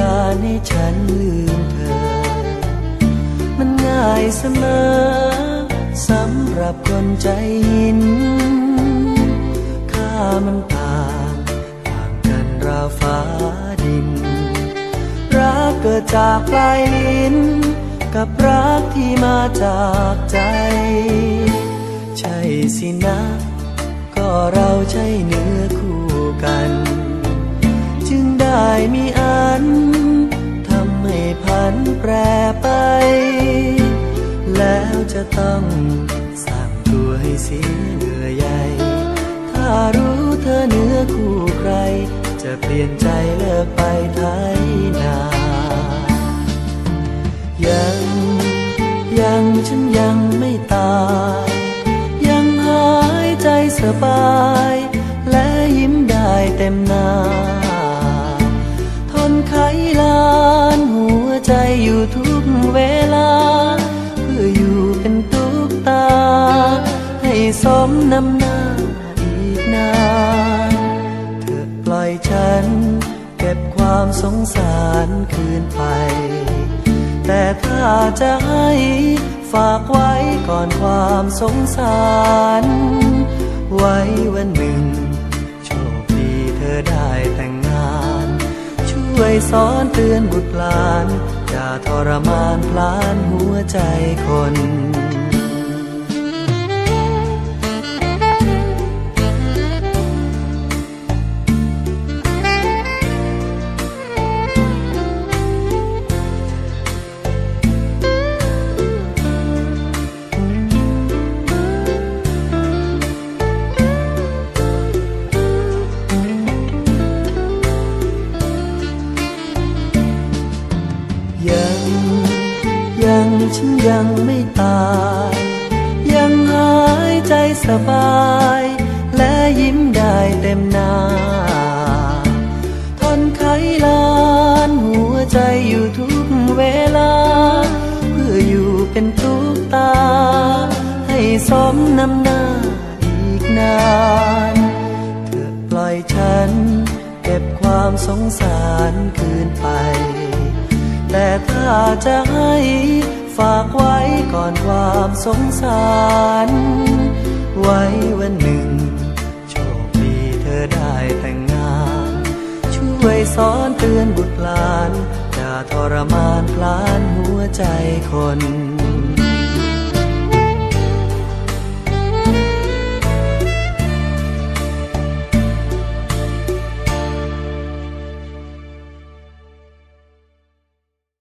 การให้ฉันลืมเธอ มันง่ายเสมอสำหรับคนใจหิน ค่ามันต่างต่างกันราวฟ้าดิน รักเกิดจากปลายลิ้น กับรักที่มาจากใจ ใช่สินะ ก็เราใช่เนื้อคู่กัน ได้มีอัน ทำให้พันแปรไป แล้วจะต้องสร้างตัวให้เสียเหนื่อยใหญ่ถ้ารู้เธอเนื้อคู่ใคร จะเปลี่ยนใจเลิกไปไทยนา ยังยังฉันยังไม่ตาย ยังหายใจสบาย และยิ้มได้เต็มหน้า มนำหน้าอีกนาน เธอปล่อยฉัน เก็บความสงสารคืนไป แต่ถ้าจะให้ฝากไว้ก่อนความสงสาร ไว้วันหนึ่ง โชคดีเธอได้แต่งงาน ช่วยสอนเตือนบุตรหลาน อย่าทรมานพลานหัวใจคน ยัง ยังฉันยังไม่ตาย ยังหายใจสบาย และยิ้มได้เต็มหน้าทนไขลานหัวใจอยู่ทุกเวลา เพื่ออยู่เป็นตุ๊กตา ให้สมน้ำหน้าอีกนานเธอปล่อยฉัน เก็บความสงสารคืนไป ถ้าจะให้ฝากไว้ก่อนความสงสาร ไว้วันหนึ่ง โชคดีเธอได้แต่งงาน ช่วยสอนเตือนบุตรหลานอย่าทรมานพลานหัวใจคน